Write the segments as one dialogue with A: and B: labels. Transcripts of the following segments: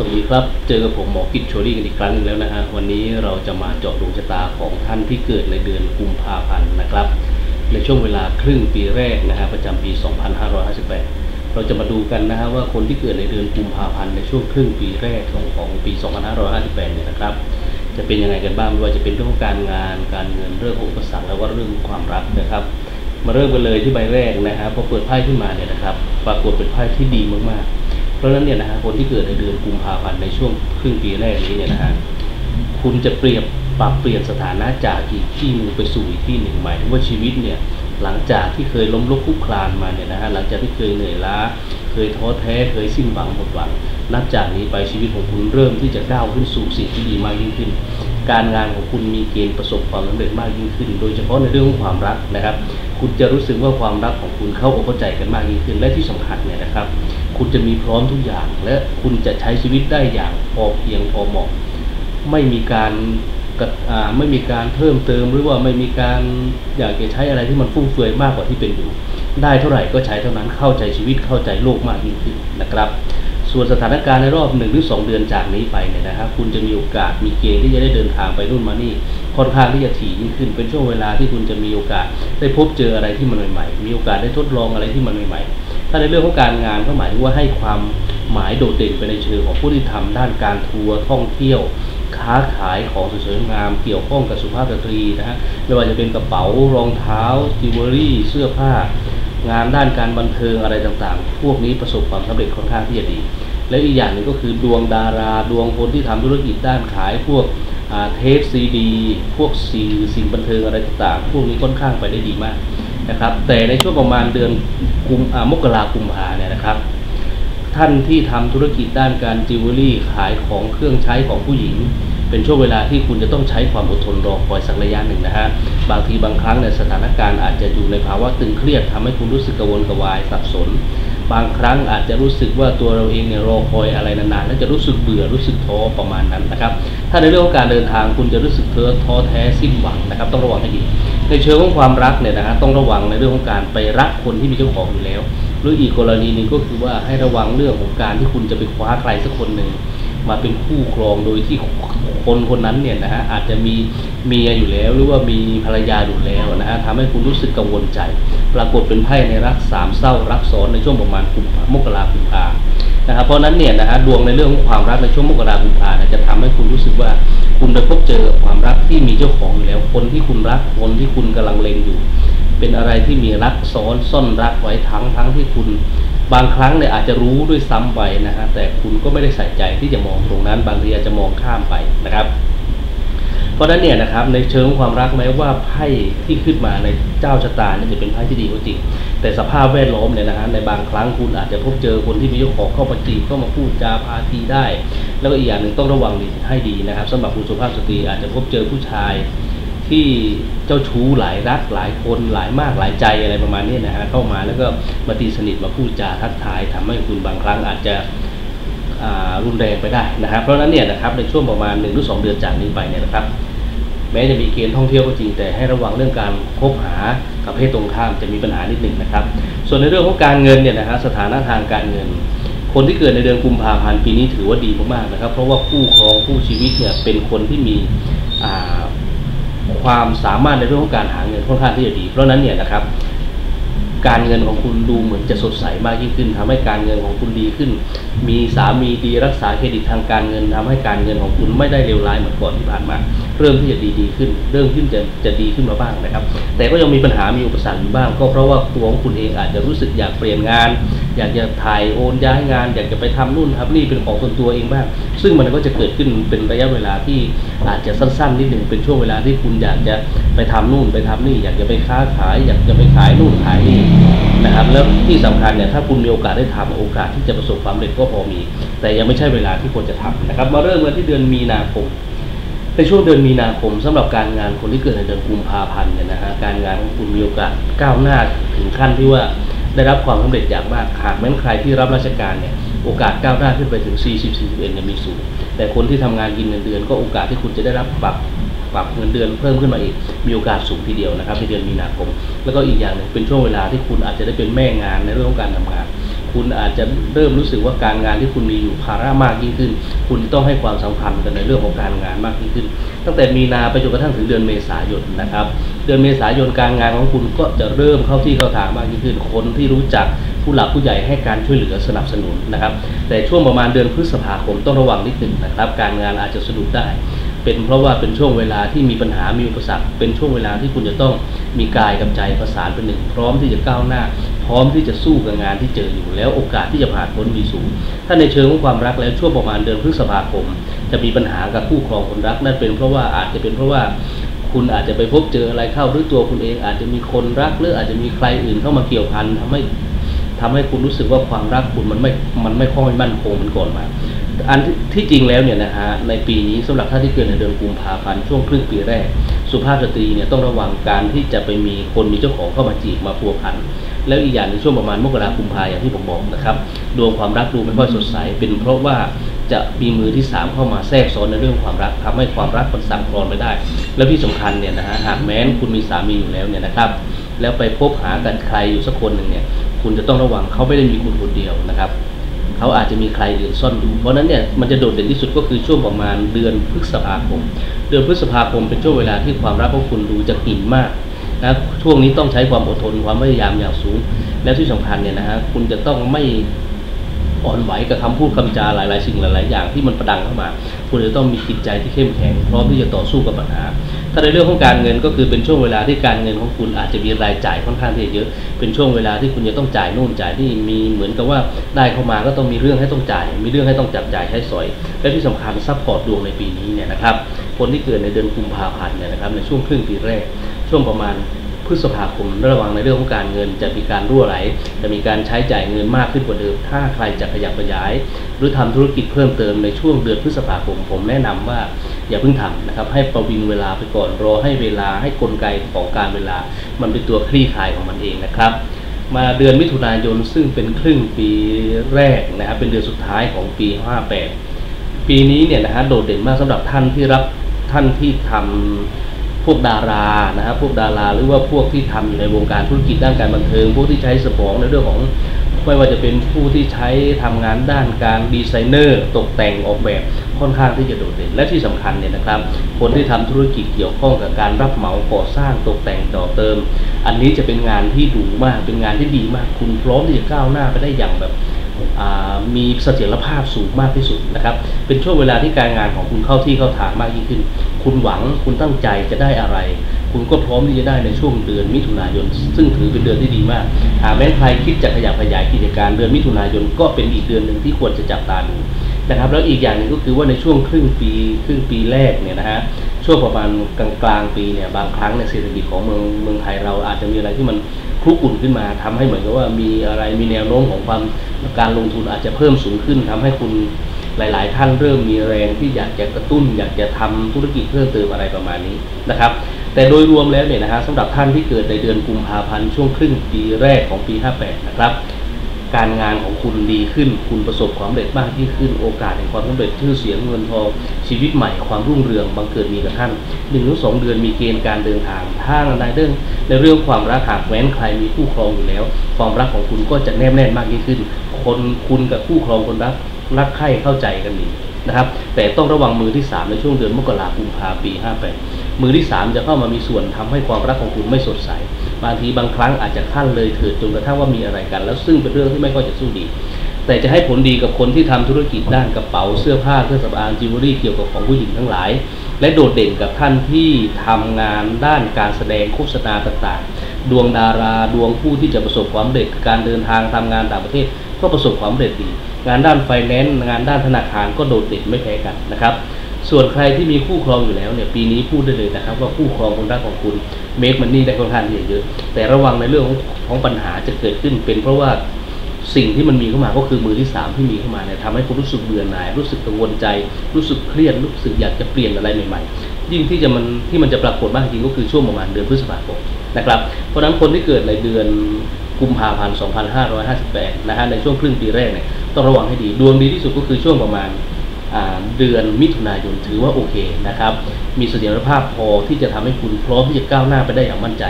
A: สวัสดีครับ เจอกับผมหมอกิจโชลี่กันอีกครั้งนึงแล้วนะฮะ วันนี้เราจะมาเจาะดวงชะตาของท่านที่เกิดในเดือนกุมภาพันธ์นะครับ ในช่วงเวลาครึ่งปีแรกนะฮะประจำปี 2558 เราจะมาดูกันนะฮะว่าคนที่เกิดในเดือนกุมภาพันธ์ในช่วงครึ่งปีแรกของของปี 2558 เนี่ยนะครับ จะเป็นยังไงกันบ้างไม่ว่าจะเป็นเรื่องของการงาน การเงิน เรื่องของอุปสรรคแล้วก็เรื่องความรักนะครับ มาเริ่มกันเลยที่ใบแรกนะฮะพอเปิดไพ่ขึ้นมาเนี่ยนะครับ ปรากฏเป็นไพ่ที่ดีมากๆ เพราะฉะนั้นเนี่ยนะฮะคนที่เกิดในเดือนกุมภาพันธ์ในช่วงครึ่งปีแรกนี้เนี่ยนะฮะคุณจะเปรียบปรับเปลี่ยนสถานะจากอีกที่หนึ่งไปสู่อีกที่หนึ่งหมายถึงว่าชีวิตเนี่ยหลังจากที่เคยล้มลุกคลุกคลานมาเนี่ยนะฮะหลังจากที่เคยเหนื่อยล้า เคยท้อแท้เคยสิ้นหวังหมดหวัง นับจากนี้ไปชีวิตของคุณเริ่มที่จะก้าวขึ้นสู่สิ่งที่ดีมากยิ่งขึ้น การงานของคุณมีเกณฑ์ประสบความสำเร็จมากยิ่งขึ้น โดยเฉพาะในเรื่องของความรักนะครับ คุณจะรู้สึกว่าความรักของคุณเข้าอกเข้าใจกันมากยิ่งขึ้น และที่สำคัญเนี่ยนะครับ คุณจะมีพร้อมทุกอย่าง และคุณจะใช้ชีวิตได้อย่างพอเพียงพอเหมาะ ไม่มีการไม่มีการเพิ่มเติมหรือว่าไม่มีการอยากจะใช้อะไรที่มันฟุ่มเฟือยมากกว่าที่เป็นอยู่ ได้เท่าไหร่ก็ใช้เท่านั้นเข้าใจชีวิตเข้าใจโลกมากยิ่งขึ้นนะครับ ส่วนสถานการณ์ในรอบหนึ่งหรือสองเดือนจากนี้ไปเนี่ยนะครับคุณจะมีโอกาสมีเกณฑ์ที่จะได้เดินทางไปนู่นมานี่ค่อนข้างที่จะถี่ยิ่งขึ้น เป็นช่วงเวลาที่คุณจะมีโอกาส ได้พบเจออะไรที่มันใหม่ๆมีโอกาสได้ทดลองอะไรที่มันใหม่ๆ ถ้าในเรื่องของการงานก็หมายถึงว่าให้ความหมายโดดเด่นไปในเชิงของผู้ที่ทำด้านการทัวร์ท่องเที่ยว ค้าขายของสวยงามเกี่ยวข้องกับสุภาพสตรีนะฮะไม่ว่าจะเป็นกระเป๋ารองเท้าจิวเวลรี่ เสื้อผ้า งานด้านการบันเทิงอะไรต่างๆ พวกนี้ประสบความสำเร็จค่อนข้างที่จะดี และอีกอย่างหนึ่งก็คือดวงดาราดวงคนที่ทำธุรกิจด้านขายพวกเทปซีดี พวกสื่อสิ่งบันเทิงอะไรต่างๆ พวกนี้ค่อนข้างไปได้ดีมาก นะครับ แต่ในช่วงประมาณเดือนกุมอ่ามกรากุมภาเนี่ยนะครับ ท่านที่ทำธุรกิจด้านการจิวเวลรี่ขายของเครื่องใช้ของผู้หญิง เป็นช่วงเวลาที่คุณจะต้องใช้ความอดทนรอคอยสักระยะหนึ่งนะฮะบางทีบางครั้งเนี่ยสถานการณ์อาจจะอยู่ในภาวะตึงเครียดทำให้คุณรู้สึกกังวลกระวายสับสนบางครั้งอาจจะรู้สึกว่าตัวเราเองเนี่ยรอคอยอะไรนานๆ แล้วจะรู้สึกเบื่อรู้สึกท้อประมาณนั้นนะครับ ถ้าในเรื่องของการเดินทางคุณจะรู้สึกเท้อท้อแท้สิ้นหวังนะครับ ต้องระวังให้ดี ในเชิงของความรักเนี่ยนะฮะต้องระวังในเรื่องของการไปรักคนที่มีเจ้าของอยู่แล้ว หรืออีกกรณีหนึ่งก็คือว่าให้ระวังเรื่องของการที่คุณจะไปคว้าใครสักคนหนึ่งมาเป็นคู่ครองโดยที่คนคนนั้นเนี่ยนะฮะอาจจะมีเมียอยู่แล้ว หรือว่ามีภรรยาอยู่แล้วนะฮะทำให้คุณรู้สึกกังวลใจ ปรากฏเป็นไพ่ในรักสามเศร้ารักซ้อนในช่วงประมาณกุมภามกรากุมภานะครับเพราะนั้นเนี่ยนะฮะดวงในเรื่องของความรักในช่วงมกรากุมภานจะทำให้คุณรู้สึกว่า คุณไปพบเจอความรักที่มีเจ้าของอยู่แล้ว คนที่คุณรักคนที่คุณกำลังเล็งอยู่ เป็นอะไรที่มีรักซ้อนซ่อนรักไว้ทั้งทั้งที่คุณบางครั้งเนี่ยอาจจะรู้ด้วยซ้ำไปนะฮะแต่คุณก็ไม่ได้ใส่ใจที่จะมองตรงนั้น บางทีอาจจะมองข้ามไปนะครับ เพราะฉะนั้นเนี่ยนะครับในเชิงความรักแม้ว่าไพ่ที่ขึ้นมาในเจ้าชะตาเนี่ยจะเป็นไพ่ที่ดีก็จริง แต่สภาพแวดล้อมเนี่ยนะฮะในบางครั้งคุณอาจจะพบเจอคนที่มีเจ้าของเข้ามาจีบเข้ามาพูดจาพาทีได้ แล้วก็อีกอย่างหนึ่งต้องระวังดีให้ดีนะครับสำหรับคุณสุภาพสตรีอาจจะพบเจอผู้ชายที่เจ้าชู้หลายรักหลายคนหลายมากหลายใจอะไรประมาณนี้นะฮะเข้ามาแล้วก็มาตีสนิทมาพูดจาทักทายทำให้คุณบางครั้งอาจจะรุนแรงไปได้นะครับเพราะนั้นเนี่ยนะครับในช่วงประมาณหนึ่งหรือสองเดือนจากนี้ไปเนี่ยนะครับ แม้จะมีเกณฑ์ท่องเที่ยวก็จริงแต่ให้ระวังเรื่องการคบหากับเพศตรงข้ามจะมีปัญหานิดหนึ่งนะครับ ส่วนในเรื่องของการเงินเนี่ยนะฮะสถานะทางการเงิน คนที่เกิดในเดือนกุมภาพันธ์ปีนี้ถือว่าดีมากๆนะครับ เพราะว่าคู่ครองคู่ชีวิตเนี่ยเป็นคนที่มีความสามารถในเรื่องของการหาเงินค่อนข้างที่จะดี เพราะฉะนั้นเนี่ยนะครับการเงินของคุณดูเหมือนจะสดใสมากยิ่งขึ้นทำให้การเงินของคุณดีขึ้น มีสามีดีรักษาเครดิตทางการเงินทำให้การเงินของคุณไม่ได้เลวร้ายเหมือนก่อนที่ผ่านมา เริ่มที่จะดีดีขึ้น เริ่มขึ้นจะจะดีขึ้นมาบ้างนะครับ แต่ก็ยังมีปัญหามีอุปสรรคอยู่บ้าง ก็เพราะว่าตัวของคุณเองอาจจะรู้สึกอยากเปลี่ยนงาน อยากจะถ่ายโอนย้ายงาน อยากจะไปทำนู่นทำนี่เป็นของส่วนตัวเองบ้าง ซึ่งมันก็จะเกิดขึ้นเป็นระยะเวลาที่อาจจะสั้นๆนิดหนึ่งเป็นช่วงเวลาที่คุณอยากจะไปทำนู่นไปทำนี่ อยากจะไปค้าขาย อยากจะไปขายนู่นขายนี่นะครับ แล้วที่สำคัญเนี่ยถ้าคุณมีโอกาสได้ทำโอกาสที่จะประสบความสำเร็จก็พอมี แต่ยังไม่ใช่เวลาที่ควรจะทำนะครับ มาเริ่มกันที่เดือนมีนาคม ในช่วงเดือนมีนาคมสำหรับการงานคนที่เกิดในเดือนกุมภาพันธ์เนี่ยนะฮะการงานของคุณมีโอกาสก้าวหน้าถึงขั้นที่ว่าได้รับความสำเร็จอย่างมากหากแม้นใครที่รับราชการเนี่ยโอกาสก้าวหน้าขึ้นไปถึง 40 41เนี่ยมีสูง แต่คนที่ทำงานกินเงินเดือน ก็โอกาสที่คุณจะได้รับปรับปรับเงินเดือนเพิ่มขึ้นมาอีก มีโอกาสสูงทีเดียวนะครับในเดือนมีนาคม แล้วก็อีกอย่างหนึ่งเป็นช่วงเวลาที่คุณอาจจะได้เป็นแม่งานในเรื่องของการทำงาน คุณอาจจะเริ่มรู้สึกว่าการงานที่คุณมีอยู่ภาระมากยิ่งขึ้น คุณต้องให้ความสำคัญกันในเรื่องของการงานมากยิ่งขึ้น ตั้งแต่มีนาไปจนกระทั่งถึงเดือนเมษายนนะครับ เดือนเมษายนการงานของคุณก็จะเริ่มเข้าที่เข้าทางมากยิ่งขึ้น คนที่รู้จักผู้หลักผู้ใหญ่ให้การช่วยเหลือสนับสนุนนะครับ แต่ช่วงประมาณเดือนพฤษภาคมต้องระวังนิดหนึ่งนะครับ การงานอาจจะสะดุดได้เป็นเพราะว่าเป็นช่วงเวลาที่มีปัญหามีอุปสรรค เป็นช่วงเวลาที่คุณจะต้องมีกายกับใจประสานเป็นหนึ่งพร้อมที่จะก้าวหน้า ร้อมที่จะสู้กับงานที่เจออยู่แล้วโอกาสที่จะผ่านพ้นมีสูง ถ้าในเชิงของความรักแล้วช่วงประมาณเดือนพฤษภาคม จะมีปัญหากับคู่ครองคนรักนั่นเป็นเพราะว่าอาจจะเป็นเพราะว่าคุณอาจจะไปพบเจออะไรเข้าหรือตัวคุณเองอาจจะมีคนรักหรืออาจจะมีใครอื่นเข้ามาเกี่ยวพันทำให้ทำให้คุณรู้สึกว่าความรักคุณมันไม่ มันไม่ค่อยมั่นคงเหมือนก่อนมา อันที่ที่จริงแล้วเนี่ยนะฮะในปีนี้สำหรับท่านที่เกิดในเดือนกุมภาพันธ์ช่วงครึ่งปีแรก สุภาพสตรีเนี่ยต้องระวังการที่จะไปมีคนมีเจ้าของเข้ามาจีบมาพัวพัน แล้วอีกอย่างในช่วงประมาณมกราคมกุมภาอย่างที่ผมบอกนะครับดวงความรักดูไม่ค่อยสดใส เป็นเพราะว่าจะมีมือที่สามเข้ามาแทรกซ้อนในเรื่องความรักทำให้ความรักมันสั่งคลอนไปได้ แล้วที่สำคัญเนี่ยนะฮะหากแม้นคุณมีสามีอยู่แล้วเนี่ยนะครับ แล้วไปพบหากันใครอยู่สักคนหนึ่งเนี่ย คุณจะต้องระวังเขาไม่ได้มีคุณคนเดียวนะครับเขาอาจจะมีใครอื่นซ่อนอยู่ เพราะนั้นเนี่ยมันจะโดดเด่นที่สุดก็คือช่วงประมาณเดือนพฤษภาคม เดือนพฤษภาคมเป็นช่วงเวลาที่ความรักของคุณดูจะกิ่นมาก นะช่วงนี้ต้องใช้ความอดทนความพยายามอย่างสูง และที่สำคัญเนี่ยนะฮะคุณจะต้องไม่อ่อนไหวกับคำพูดคำจาหลาย ๆ สิ่งหลาย ๆ อย่างที่มันประดังเข้ามา คุณจะต้องมีจิตใจที่เข้มแข็งพร้อมที่จะต่อสู้กับปัญหา ถ้าในเรื่องของการเงินก็คือเป็นช่วงเวลาที่การเงินของคุณอาจจะมีรายจ่ายค่อนข้างที่จะเยอะ เป็นช่วงเวลาที่คุณจะต้องจ่ายนู่นจ่ายนี่มีเหมือนกับว่าได้เข้ามาก็ต้องมีเรื่องให้ต้องจ่าย มีเรื่องให้ต้องจับจ่ายใช้สอย และที่สำคัญซัพพอร์ตดวงในปีนี้เนี่ยนะครับ คนที่เกิดในเดือนกุมภาพันธ์เนี่ยนะครับในช่วงครึ่งปีแรก ช่วงประมาณพฤษภาคมระวังในเรื่องของการเงินจะมีการรั่วไหล จะมีการใช้จ่ายเงินมากขึ้นกว่าเดิม ถ้าใครจะขยับขยาย หรือทำธุรกิจเพิ่มเติมในช่วงเดือนพฤษภาคม ผมแนะนำว่าอย่าเพิ่งทำนะครับ ให้ประวิงเวลาไปก่อนรอให้เวลาให้กลไกของการเวลา มันเป็นตัวคลี่คลายของมันเองนะครับ มาเดือนมิถุนายนซึ่งเป็นครึ่งปีแรกนะครับเป็นเดือนสุดท้ายของปี 58 ปีนี้เนี่ยนะฮะโดดเด่นมากสำหรับท่านที่รับท่านที่ทำพ วกดารานะครับพวกดาราหรือว่าพวกที่ทำอยู่ในวงการธุรกิจด้านการบันเทิงพวกที่ใช้สมองในเรื่องของไม่ว่าจะเป็นผู้ที่ใช้ทำงานด้านการดีไซเนอร์ ตกแต่งออกแบบค่อนข้างที่จะโดดเด่นและที่สำคัญเนี่ยนะครับ คนที่ทำธุรกิจเกี่ยวข้องกับการรับเหมาก่อสร้างตกแต่งต่อเติม อันนี้จะเป็นงานที่ดูมากเป็นงานที่ดีมาก คุณพร้อมที่จะก้าวหน้าไปได้อย่างแบบ มีเสถียรภาพสูงมากที่สุดนะครับ เป็นช่วงเวลาที่การงานของคุณเข้าที่เข้าทางมากยิ่งขึ้น คุณหวังคุณตั้งใจจะได้อะไร คุณก็พร้อมที่จะได้ในช่วงเดือนมิถุนายน ซึ่งถือเป็นเดือนที่ดีมาก หากแม้ใครคิดจะขยับขยายกิจการเดือนมิถุนายนก็เป็นอีกเดือนหนึ่งที่ควรจะจับตาดูนะครับ แล้วอีกอย่างหนึ่งก็คือว่าในช่วงครึ่งปีครึ่งปีแรกเนี่ยนะฮะช่วงประมาณกลางกลางปีเนี่ยบางครั้งในเศรษฐกิจของเมืองเมืองไทยเราอาจจะมีอะไรที่มัน คลุกอุ่นขึ้นมาทำให้เหมือนกับว่ามีอะไรมีแนวโน้มของความการลงทุนอาจจะเพิ่มสูงขึ้นทำให้คุณหลาย ๆ ท่านเริ่มมีแรงที่อยากจะกระตุ้น อยากจะทำธุรกิจเพิ่มเติมอะไรประมาณนี้นะครับ แต่โดยรวมแล้วเนี่ยนะฮะสำหรับท่านที่เกิดในเดือนกุมภาพันธ์ช่วงครึ่งปีแรกของปี 58 นะครับ การงานของคุณดีขึ้น คุณประสบความสำเร็จมากยิ่งขึ้น โอกาสแห่งความสำเร็จชื่อเสียงเงินทองชีวิตใหม่ความรุ่งเรืองบังเกิดมีกับท่านหนึ่งหรือสองเดือนมีเกณฑ์การเดินทางถ้าในเรื่องในเรื่องความรักหากแม้นใครมีคู่ครองอยู่แล้ว ความรักของคุณก็จะแนบแน่นมากยิ่งขึ้น คนคุณกับคู่ครองคนรักรักใคร่เข้าใจกันดีนะครับ แต่ต้องระวังมือที่สามในช่วงเดือนมกราคมพาปี 58 มือที่สามจะเข้ามามีส่วนทำให้ความรักของคุณไม่สดใส บางทีบางครั้งอาจจะขั้นเลยเถิดจนกระทั่งว่ามีอะไรกัน แล้วซึ่งเป็นเรื่องที่ไม่ค่อยจะสู้ดี แต่จะให้ผลดีกับคนที่ทำธุรกิจด้านกระเป๋าเสื้อผ้าเครื่องสำอางจิวเวลรี่เกี่ยวกับของผู้หญิงทั้งหลาย และโดดเด่นกับท่านที่ทำงานด้านการแสดงโฆษณาต่างๆ ดวงดาราดวงผู้ที่จะประสบความสำเร็จการเดินทางทำงานต่างประเทศก็ประสบความสำเร็จดี งานด้านไฟแนนซ์งานด้านธนาคารก็โดดเด่นไม่แพ้กันนะครับ ส่วนใครที่มีคู่ครองอยู่แล้วเนี่ยปีนี้พูดได้เลยนะครับ ว่าคู่ครองคนรักของคุณเมคมันนี่ได้ค่อนข้างที่จะเยอะ แต่ระวังในเรื่องของของปัญหาจะเกิดขึ้นเป็นเพราะว่าสิ่งที่มันมีเข้ามาก็คือมือที่สามที่มีเข้ามาเนี่ยทำให้คุณรู้สึกเบื่อหน่าย รู้สึกกังวลใจ รู้สึกเครียดรู้สึกอยากจะเปลี่ยนอะไรใหม่ๆ ยิ่งที่จะมันที่มันจะปรากฏมากจริงก็คือช่วงประมาณเดือนพฤษภาคมนะครับเพราะฉะนั้นคนที่เกิดในเดือนกุมภาพันธ์ 2558 นะฮะในช่วงครึ่งปีแรกเนี่ยต้องระวังให้ดีดวงดีที่สุดก็คือช่วงประมาณ เดือนมิถุนายนถือว่าโอเคนะครับ มีเสถียรภาพพอที่จะทำให้คุณพร้อมที่จะก้าวหน้าไปได้อย่างมั่นใจ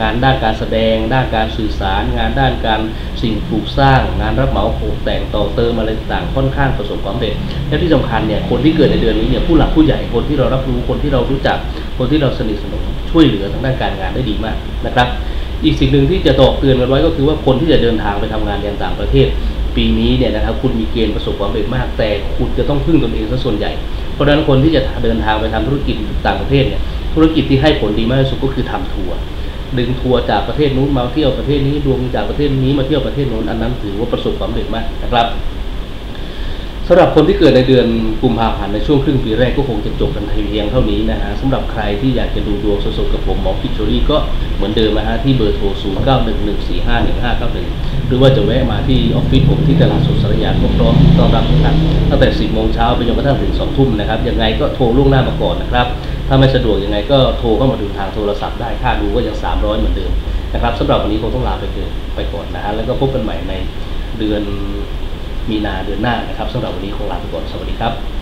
A: งานด้านการแสดง ด้านการสื่อสาร งานด้านการสิ่งปลูกสร้าง งานรับเหมาโครงแต่งต่อเติมอะไรต่างค่อนข้างประสบความสำเร็จ และที่สำคัญเนี่ยคนที่เกิดในเดือนนี้เนี่ยผู้หลักผู้ใหญ่คนที่เรารับรู้คนที่เรารู้จัก คนที่เราสนิทสนมช่วยเหลือทางด้านการงานได้ดีมากนะครับ อีกสิ่งหนึ่งที่จะตอกเตือนกันไว้ก็คือว่าคนที่จะเดินทางไปทำงานยังต่างประเทศ ปีนี้เนี่ยนะครับคุณมีเกณฑ์ประสบความสำเร็จมาก แต่คุณจะต้องพึ่งตนเองซะส่วนใหญ่ เพราะฉะนั้นคนที่จะเดินทางไปทำธุรกิจต่างประเทศเนี่ยธุรกิจที่ให้ผลดีมากที่สุดก็คือทำทัวร์ดึงทัวร์จากประเทศนู้นมาเที่ยวประเทศนี้ดวงจากประเทศนี้มาเที่ยวประเทศนู้นอันนั้นถือว่าประสบความสำเร็จมากนะครับ สำหรับคนที่เกิดในเดือนกุมภาพันธ์ในช่วงครึ่งปีแรกก็คงจะจบกันเพียงเท่านี้นะฮะสำหรับใครที่อยากจะดูดวงสดๆกับผมหมอคิดโชรี่ก็เหมือนเดิมนะฮะที่เบอร์โทร 0 9 1 1 4 5 1 5 9 1 หรือว่าจะแวะมาที่ออฟฟิศผมที่ตลาดสดสารยาก็พร้อมต้อนรับทุกท่านตั้งแต่ 10 โมงเช้าไปจนกระทั่งถึง 2 ทุ่มนะครับยังไงก็โทรล่วงหน้ามาก่อนนะครับ ถ้าไม่สะดวกยังไงก็โทรเข้ามาดูทางโทรศัพท์ได้ค่าดูก็ยัง 300 เหมือนเดิมนะครับสำหรับวันนี้คงต้องลาไปเกินไปก่อนนะฮะแล้วก็พบกันใหม่ในเดือน มีนาเดือนหน้านะครับสำหรับวันนี้คงลาไปก่อนสวัสดีครับ